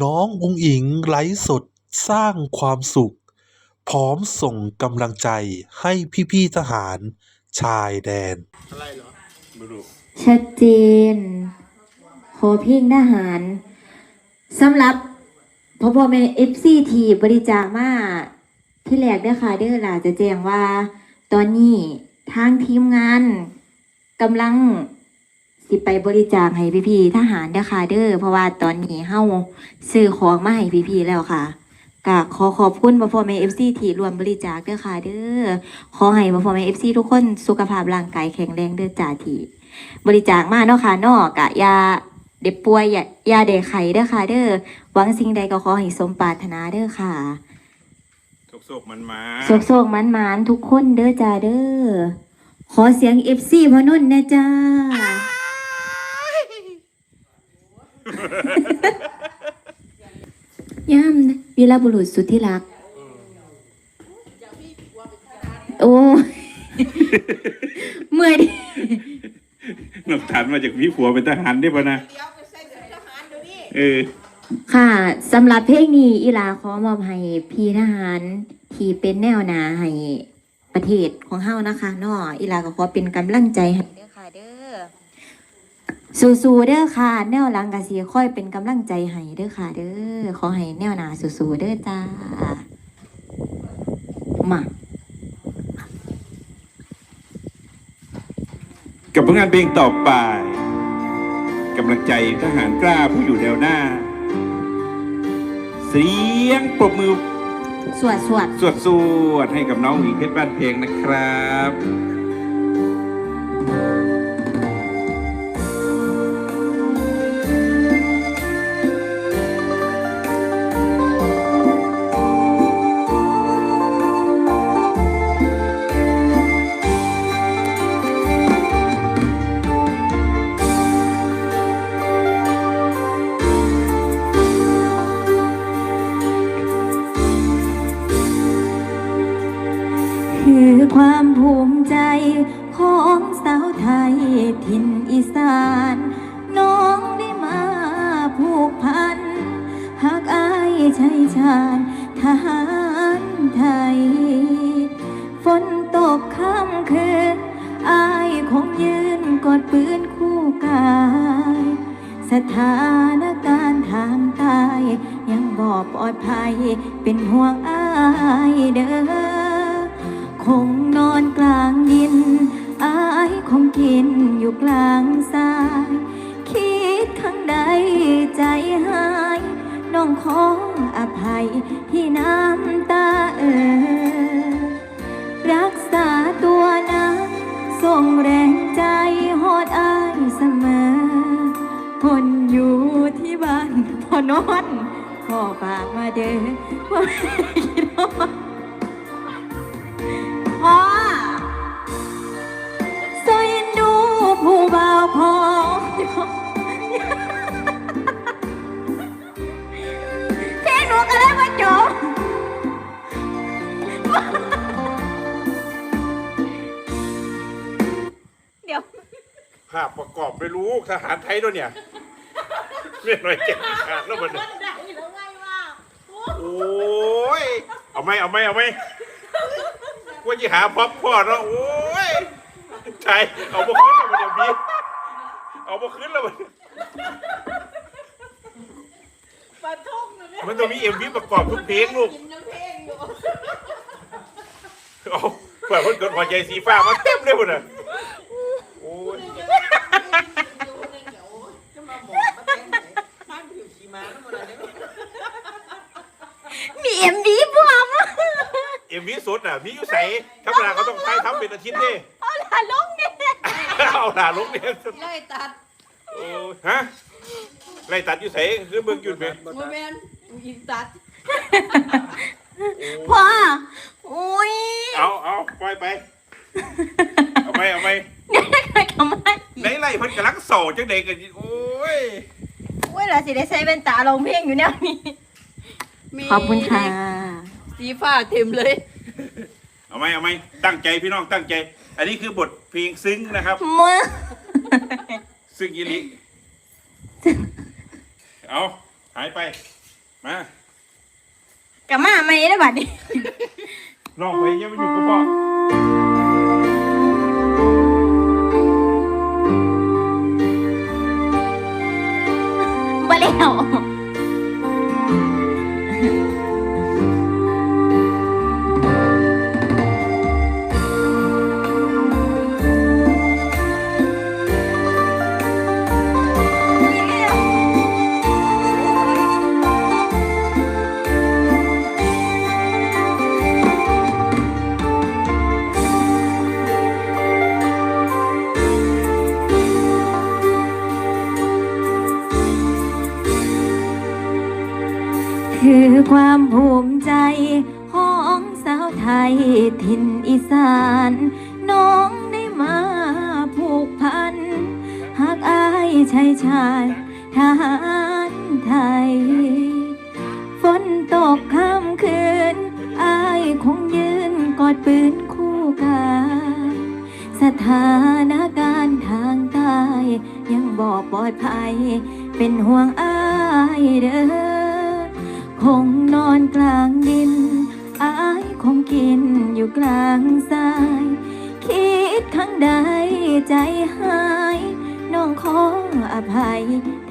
น้องอุ๋งอิ๋งไลฟ์สดสร้างความสุข พร้อมส่งกำลังใจให้พี่ๆทหารชายแดน อะไรเหรอไม่รู้ชัดเจนขอเพียงทหารสำหรับพ่อพ่อแม่เอฟซีทีบริจาคมาที่แรกเด้อค่ะเด้อล่ะจะแจ้งว่า ตอนนี้ทางทีมงานกำลัง สิไปบริจาคให้พี่ๆทหารเด้อค่ะเด้อเพราะว่าตอนนี้เฮาซื้อของมาให้พี่ๆแล้วค่ะก็ขอขอบคุณพ่อพ่อแม่เอฟซีที่รวมบริจาคเด้อค่ะเด้อขอให้พ่อพ่อแม่เอฟซีทุกคนสุขภาพร่างกายแข็งแรงเด้อจ่าทีบริจาคมาเนาะค่ะเนอกกะยาเด็บป่วยยายาเด็กไข้เด้อค่ะเด้อหวังสิ่งใดก็ขอให้สมปรารถนาเด้อค่ะโศกๆมันมาโศกโศกมันมานๆทุกคนเด้อจ้าเด้อขอเสียงเอฟซีพอนุ่นนะจ้า ย่ำนะวีรบุรุษสุดที่รัก โอ้เมื่อยดิหลักฐานมาจากมีผัวเป็นทหารได้ปะนะ เออ ค่ะสำหรับเพลงนี้อีลาขอมอบให้พี่ทหารที่เป็นแนวหนาให้ประเทศของเฮานะคะเนาะอีลาก็ขอเป็นกำลังใจให้เด้อค่ะเด้อ สู้ๆเด้อค่ะ แนวหลังก็สิค่อยเป็นกำลังใจให้เด้อค่ะ เด้อขอให้แนวหนาสู้ๆเด้อจ้ามากับผลงานเพลงต่อไปกำลังใจทหารกล้าผู้อยู่แนวหน้า เสียงปรบมือสวดสวดสวดสวดๆให้กับน้องหญิงเพชรบ้านเพลงนะครับ ความภูมิใจของสาวไทยถิ่นอีสาน น้องได้มาผูกพันหากอายชัยชาญทหารไทย ฝนตกค่ำคืนอายคงยืนกอดปืนคู่กาย สถานการณ์ทางใต้ยังบ่ปลอดภัยเป็นห่วงอายเด้อ คงนอนกลางดิน อายคงกินอยู่กลางทราย คิดข้างใดใจหาย น้องขออภัยที่น้ำตาเอ่อรักษาตัวนะส่งแรงใจหอดอายเสมอ คนอยู่ที่บ้านพอนอนขอฝากมาเด้อว่าไม่คิดว่า ภาพประกอบไม่รู้ทหารไทยด้วยเนี่ยเรียกหน่อยเก่งขาดแล้วมันเนี่ยโอ้ยเอาไหมเอาไหมเอาไหมว่าจะหาพร็อพพ่อเนาะโอ้ยใช่เอามาขึ้นแล้วมันเดี๋ยวบีเอามาขึ้นแล้วมันปลาทุ่งนะเนี่ยมันต้องมีเอ็มวีประกอบทุกเพลงลูก กินน้ำเพลงอยู่เอาเปิดคนกดหัวใจสีฟ้ามาเต็มเลยพุ่นอะโอ้ย จะมาบอกมาแต่งไหนบ้านอยู่ขี่ม้าทั้งหมดเลยมีเอ็มดีพวมเอ็มวีสดอะมีอยู่ใส่ธรรมดาเขาต้องใช้ทำเป็นอาทิตย์เด้เอาล่ะลงเนี่ยเอาหลาลงเนี่ยไล่ตัดโอ้ยฮะไล่ตัดอยู่ใส่คือเบิ่งหยุดไหมโมเมนยิงตัดพ่ออุ้ยเอาเอาปล่อยไป สดจังใดกันโอ้ยเวลาสิได้ใช้เป็นตาลงเพลงอยู่แนวนี้มีขอบคุณค่ะ สีฟ้าเต็มเลย เอาไหมเอาไหมตั้งใจพี่น้องตั้งใจ อันนี้คือบทเพลงซึ้งนะครับเมื่อซึ้งยีริเอาหายไป มากับมาไม่ได้บัดนี้ ลองไปยังไม่อยู่กับพ่อ บ่ ชายชาติทหารไทย ฝนตกค่ำคืน อายคงยืนกอดปืนคู่กายสถานการณ์ทางใต้ยังบอกปลอดภัย เป็นห่วงอายเด้อคงนอนกลางดิน อายคงกินอยู่กลางทราย คิดครั้งใดใจหาย น้องขออภัย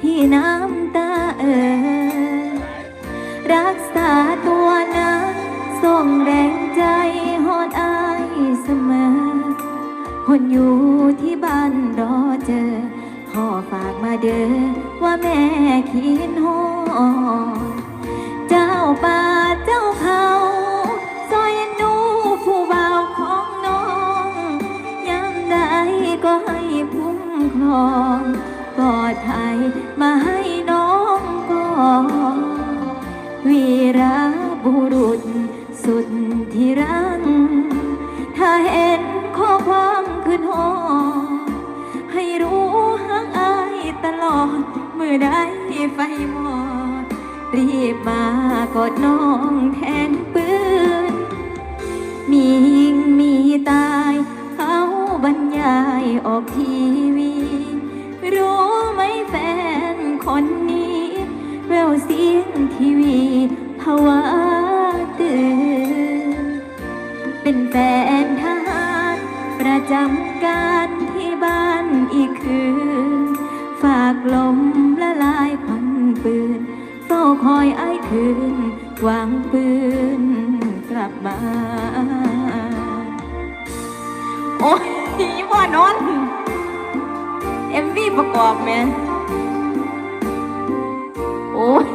ที่น้ำตาเอ่อรักษาตัวนะส่งแรงใจหอดอายเสมอ คนอยู่ที่บ้านรอเจอพ่อฝากมาเด้อว่าแม่คิดฮอดเจ้าป่า องปลอดภัยมาให้น้องกอนวีระบุรุษสุดที่รังถ้าเห็นข้อความขึ้นหอให้รู้หักอายตลอดเมื่อได้ไฟหมอด รีบมากอดน้องแทนปืนมียิงมีตา บรรยายออกทีวี รู้ไหมแฟนคนนี้แววเสียงทีวีภาวะตื่นเป็นแฟนทหารประจำการที่บ้านอีกคืน ฝากลมละลายควันปืนเฝ้าคอยไอ้คืนวางปืนกลับมา โอ้ย นอนเอ็มวีประกอบแม่โอ้ย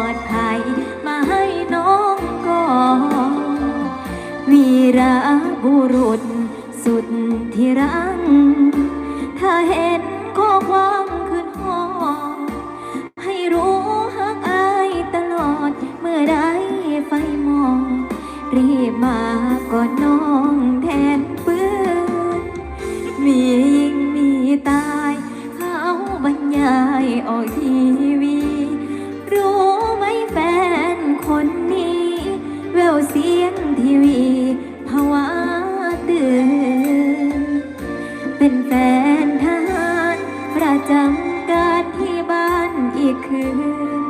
อดภัย มาให้น้องก่อนวีระบุรุษสุดที่รังถ้าเห็นข้อความขึ้นหอให้รู้หักอายตลอด เมื่อได้ไฟมอง รีบมาก่อนน้องแทนปืนมียิงมีตาย เขาบรรยายออกทีวี แฟนทหารประจำการที่บ้านอีกคืน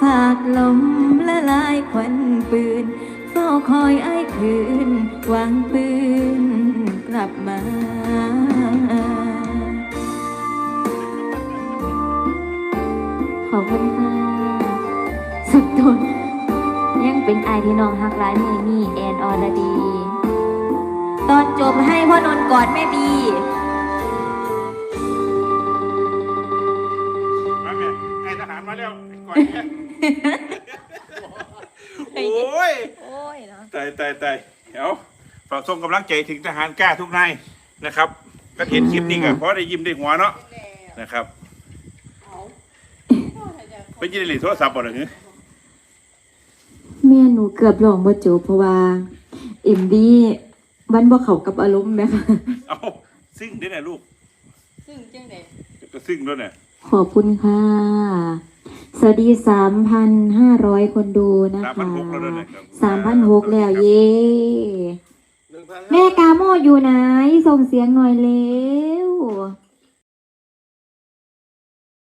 ฝากลมละลายควันปืนเฝ้าคอยไอ้ายคืนวางปืนกลับมาขอบคุณค่ะสุดทนยังเป็นไอายที่น้องฮักร้ายมือนี่แอนออรดี ตอนจบให้พ่อนนท์กอดแม่บี อ้ยเนาะตายตายตายเดี๋ยวฝากส่งกำลังใจถึงทหารกล้าทุกนายนะครับ ก็เห็นคลิปนี้ก็เพราะได้ยิ้มได้หัวเนาะนะครับเป็นยี่ได้หลีโทรศัพท์บ่หรือม่หนูเกือบร้องบ่จบเพราะว่าเอ็มดีมันบ่เข้ากับอารมณ์แม่ค่ะเอาซิ่งได้ไหนลูกซึ่งจังได๋จะซิ่งด้วยเนี่ยขอบคุณค่ะ สวัสดีสามพันห้าร้อยคนดูนะคะ3,600แล้วด้วยนะครับสามพันหกแล้วเย้หนึ่งพันแม่กาโมอยู่ไหน ส่งเสียงหน่อยเร็ว